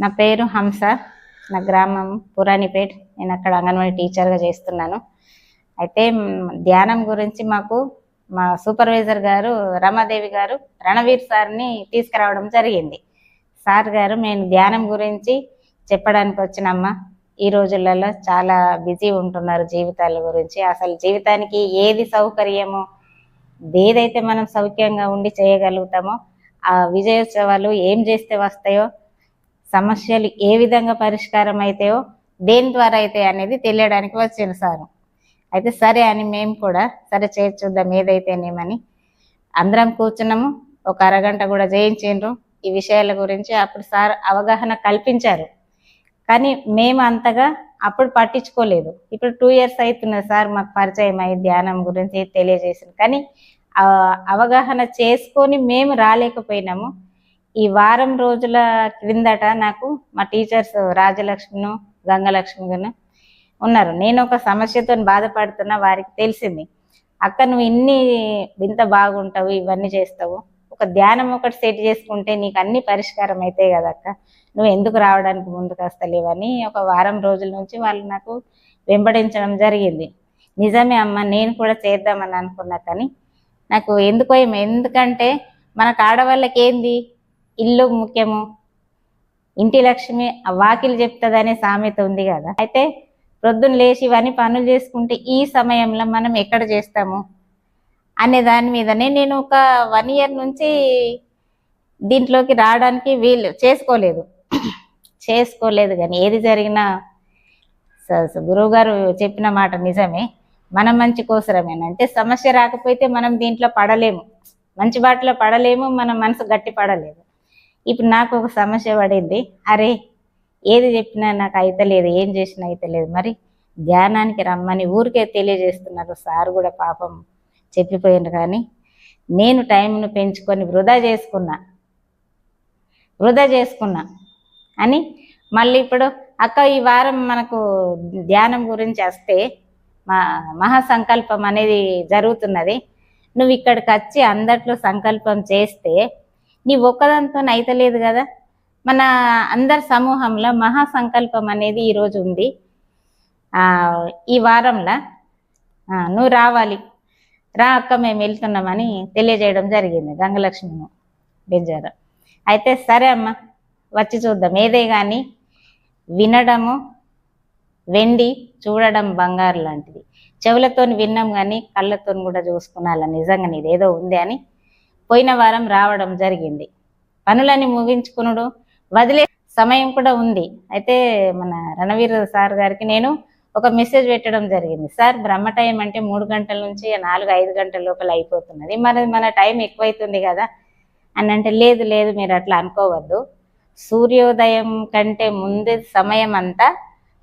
నా పేరు హంస. నా గ్రామం పురాణిపేట్. నేను అక్కడ అంగన్వాడీ టీచర్గా చేస్తున్నాను. అయితే ధ్యానం గురించి మాకు మా సూపర్వైజర్ గారు రమాదేవి గారు రణవీర్ సార్ని తీసుకురావడం జరిగింది. సార్ గారు నేను ధ్యానం గురించి చెప్పడానికి వచ్చినమ్మా. ఈ రోజులలో చాలా బిజీ ఉంటున్నారు జీవితాల గురించి. అసలు జీవితానికి ఏది సౌకర్యమో? ఏదైతే మనం సౌఖ్యంగా ఉండి చేయగలుగుతామో ఆ విజయోత్సవాలు ఏం చేస్తే వస్తాయో సమస్యలు ఏ విధంగా పరిష్కారం అవుతాయో దేని ద్వారా అయితే అనేది తెలియడానికి వచ్చింది సారు. అయితే సరే అని మేము కూడా సరే చేర్చుద్దాం ఏదైతేనేమని. అందరం కూర్చున్నాము. ఒక అరగంట కూడా చేయించిండ్రు ఈ విషయాల గురించి అప్పుడు సార్ అవగాహన కల్పించారు. కానీ మేము అంతగా అప్పుడు పట్టించుకోలేదు. ఇప్పుడు టూ ఇయర్స్ అవుతున్నది సార్ మాకు పరిచయం అయ్యి ధ్యానం గురించి తెలియజేసింది. కానీ అవగాహన చేసుకొని మేము రాలేకపోయినాము. ఈ వారం రోజుల క్రిందట నాకు మా టీచర్స్ రాజలక్ష్మిను గంగలక్ష్మిను ఉన్నారు. నేను ఒక సమస్యతో బాధపడుతున్న వారికి తెలిసింది. అక్క నువ్వు ఇన్ని ఇంత బాగుంటావు ఇవన్నీ చేస్తావు. ఒక ధ్యానం ఒకటి సెట్ చేసుకుంటే నీకు అన్ని పరిష్కారం అవుతాయి కదా అక్క. నువ్వు ఎందుకు రావడానికి ముందుకు వస్తలేవని ఒక వారం రోజుల నుంచి వాళ్ళు నాకు వెంబడించడం జరిగింది. నిజమే అమ్మ నేను కూడా చేద్దామని అనుకున్నా కానీ నాకు ఎందుకో ఎందుకంటే మనకు ఆడవాళ్ళకి ఏంది? ఇల్లు ముఖ్యము. ఇంటి లక్ష్మి ఆ వాకిలి చెప్తుందనే సామెత ఉంది కదా. అయితే ప్రొద్దున లేచి ఇవన్నీ పనులు చేసుకుంటే ఈ సమయంలో మనం ఎక్కడ చేస్తాము? అనే దాని మీదనే నేను ఒక వన్ ఇయర్ నుంచి దీంట్లోకి రావడానికి వీలు చేసుకోలేదు. చేసుకోలేదు కానీ ఏది జరిగినా స- గురువు గారు చెప్పిన మాట నిజమే. మన మంచి కోసరమేనా? అంటే సమస్య రాకపోతే మనం దీంట్లో పడలేము. మంచి బాటలో పడలేము మన మనసు గట్టి పడలేదు ఇప్పుడు నాకు ఒక సమస్య పడింది. అరే ఏది చెప్పినా నాకు అయితలేదు ఏం చేసినా అయితలేదు. మరి ధ్యానానికి రమ్మని ఊరికే తెలియజేస్తున్నారు. సార్ కూడా పాపం చెప్పిపోయింది కానీ నేను టైంను పెంచుకొని వృధా చేసుకున్నా. వృధా చేసుకున్నా. అని మళ్ళీ ఇప్పుడు అక్క ఈ వారం మనకు ధ్యానం గురించి వస్తే మా మహాసంకల్పం అనేది జరుగుతున్నది. నువ్వు ఇక్కడికి వచ్చి అందట్లో సంకల్పం చేస్తే నీ ఒక్కదంతో అయితలేదు కదా. మన అందరి సమూహంలో మహాసంకల్పం అనేది ఈరోజు ఉంది. ఈ వారంలో నువ్వు రావాలి. రా అక్క మేము వెళ్తున్నామని తెలియజేయడం జరిగింది గంగలక్ష్మి బెంజారా. అయితే సరే అమ్మ వచ్చి చూద్దాం. ఏదే కానీ వినడము వెండి చూడడం బంగారు లాంటిది. చెవులతో విన్నాం కానీ కళ్ళతో కూడా చూసుకున్నాల నిజంగా నీది ఏదో ఉంది అని పోయిన వారం రావడం జరిగింది. పనులని ముగించుకునుడు. వదిలే సమయం కూడా ఉంది. అయితే మన రణవీర్ సార్ గారికి నేను ఒక మెసేజ్ పెట్టడం జరిగింది. సార్ బ్రహ్మ టైం అంటే మూడు గంటల నుంచి నాలుగు ఐదు గంటల లోపల అయిపోతున్నది. మరి మన టైం ఎక్కువైతుంది కదా? అని అంటే లేదు లేదు మీరు అట్లా అనుకోవద్దు. సూర్యోదయం కంటే ముందే సమయం అంతా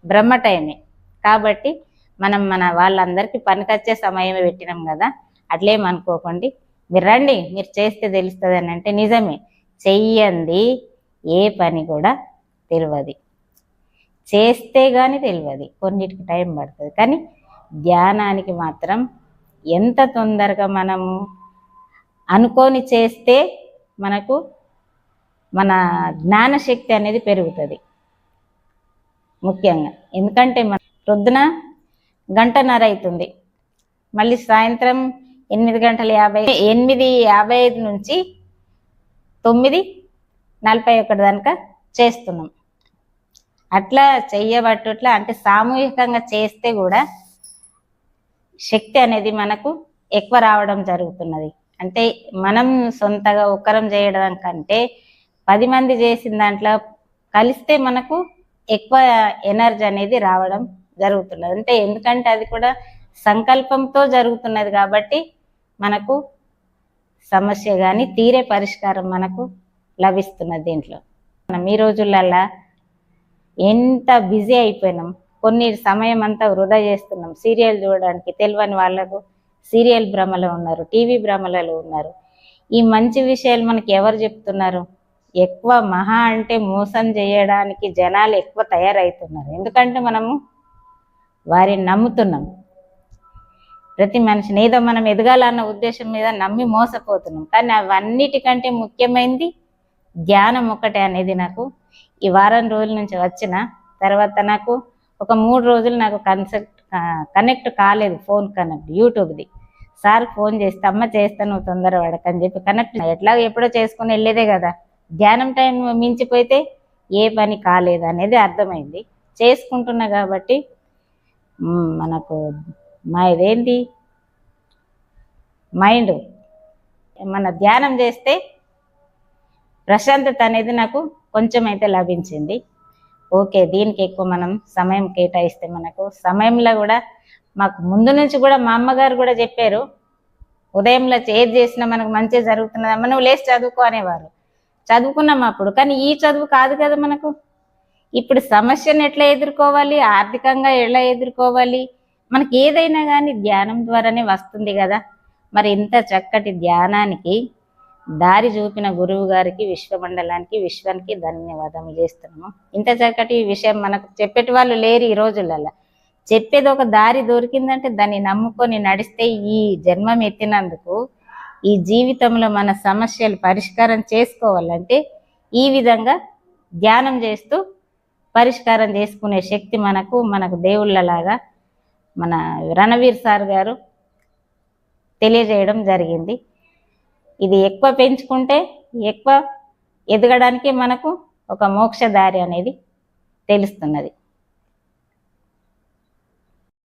బ్రహ్మ టైమే. కాబట్టి మనం మన వాళ్ళందరికీ పనికొచ్చే సమయమే పెట్టినాం కదా అట్లేమనుకోకండి మీరు రండి మీరు చేస్తే తెలుస్తుంది అని అంటే నిజమే. చెయ్యంది ఏ పని కూడా తెలియదు చేస్తే కానీ తెలియదు కొన్నిటికి టైం పడుతుంది. కానీ ధ్యానానికి మాత్రం ఎంత తొందరగా మనము అనుకొని చేస్తే మనకు మన జ్ఞానశక్తి అనేది పెరుగుతుంది. ముఖ్యంగా ఎందుకంటే మన ప్రొద్దున గంటన్నర అవుతుంది మళ్ళీ సాయంత్రం ఎనిమిది గంటల యాభై ఎనిమిది యాభై ఐదు నుంచి తొమ్మిది నలభై ఒకటి దాకా చేస్తున్నాం. అట్లా చెయ్యబట్టుట్లా అంటే సామూహికంగా చేస్తే కూడా శక్తి అనేది మనకు ఎక్కువ రావడం జరుగుతున్నది. అంటే మనం సొంతగా ఒక్కరం చేయడం కంటే పది మంది చేసిన దాంట్లో కలిస్తే మనకు ఎక్కువ ఎనర్జీ అనేది రావడం జరుగుతున్నది. అంటే ఎందుకంటే అది కూడా సంకల్పంతో జరుగుతున్నది కాబట్టి మనకు సమస్య కానీ తీరే పరిష్కారం మనకు లభిస్తున్నది దీంట్లో. మనం ఈ రోజులల్లా ఎంత బిజీ అయిపోయినాం. కొన్ని సమయం అంతా వృధా చేస్తున్నాం. సీరియల్ చూడడానికి తెలియని వాళ్ళకు సీరియల్ భ్రమలో ఉన్నారు టీవీ భ్రమలలో ఉన్నారు. ఈ మంచి విషయాలు మనకి ఎవరు చెప్తున్నారు? ఎక్కువ మహా అంటే మోసం చేయడానికి జనాలు ఎక్కువ తయారవుతున్నారు ఎందుకంటే మనము వారిని నమ్ముతున్నాం. ప్రతి మనిషిని ఏదో మనం ఎదగాలన్న ఉద్దేశం మీద నమ్మి మోసపోతున్నాం. కానీ అవన్నిటికంటే ముఖ్యమైనది ధ్యానం ఒక్కటే అనేది నాకు. ఈ వారం రోజుల నుంచి వచ్చిన తర్వాత నాకు ఒక మూడు రోజులు నాకు కన్సెప్ట్ కనెక్ట్ కాలేదు ఫోన్ కనెక్ట్ యూట్యూబ్ది. సార్ ఫోన్ చేస్తే అమ్మ చేస్తా నువ్వు తొందర పడకని చెప్పి కనెక్ట్ ఎట్లా ఎప్పుడో చేసుకుని వెళ్ళేదే కదా. ధ్యానం టైం మించిపోతే ఏ పని కాలేదు అనేది అర్థమైంది. చేసుకుంటున్నా కాబట్టి మనకు మా ఇదేంటి మైండ్. మన ధ్యానం చేస్తే ప్రశాంతత అనేది నాకు కొంచెం అయితే లభించింది. ఓకే దీనికి ఎక్కువ మనం సమయం కేటాయిస్తే మనకు సమయంలో కూడా మాకు ముందు నుంచి కూడా మా అమ్మగారు కూడా చెప్పారు ఉదయంలో ఏది చేసినా మనకు మంచి జరుగుతున్నదమ్మ నువ్వు లేచి చదువుకో అనేవారు. చదువుకున్నాం అప్పుడు కానీ ఈ చదువు కాదు కదా మనకు. ఇప్పుడు సమస్యను ఎట్లా ఎదుర్కోవాలి? ఆర్థికంగా ఎలా ఎదుర్కోవాలి? మనకి ఏదైనా కానీ ధ్యానం ద్వారానే వస్తుంది కదా. మరి ఇంత చక్కటి ధ్యానానికి దారి చూపిన గురువు గారికి విశ్వమండలానికి విశ్వానికి ధన్యవాదములు చేస్తున్నాము. ఇంత చక్కటి విషయం మనకు చెప్పేటి వాళ్ళు లేరు ఈ రోజులలో చెప్పేది ఒక దారి దొరికిందంటే దాన్ని నమ్ముకొని నడిస్తే ఈ జన్మం ఎత్తినందుకు ఈ జీవితంలో మన సమస్యలు పరిష్కారం చేసుకోవాలంటే ఈ విధంగా ధ్యానం చేస్తూ పరిష్కారం చేసుకునే శక్తి మనకు మనకు దేవుళ్ళలాగా మన రణవీర్ సార్ గారు తెలియజేయడం జరిగింది. ఇది ఎక్కువ పెంచుకుంటే ఎక్కువ ఎదగడానికి మనకు ఒక మోక్ష దారి అనేది తెలుస్తున్నది.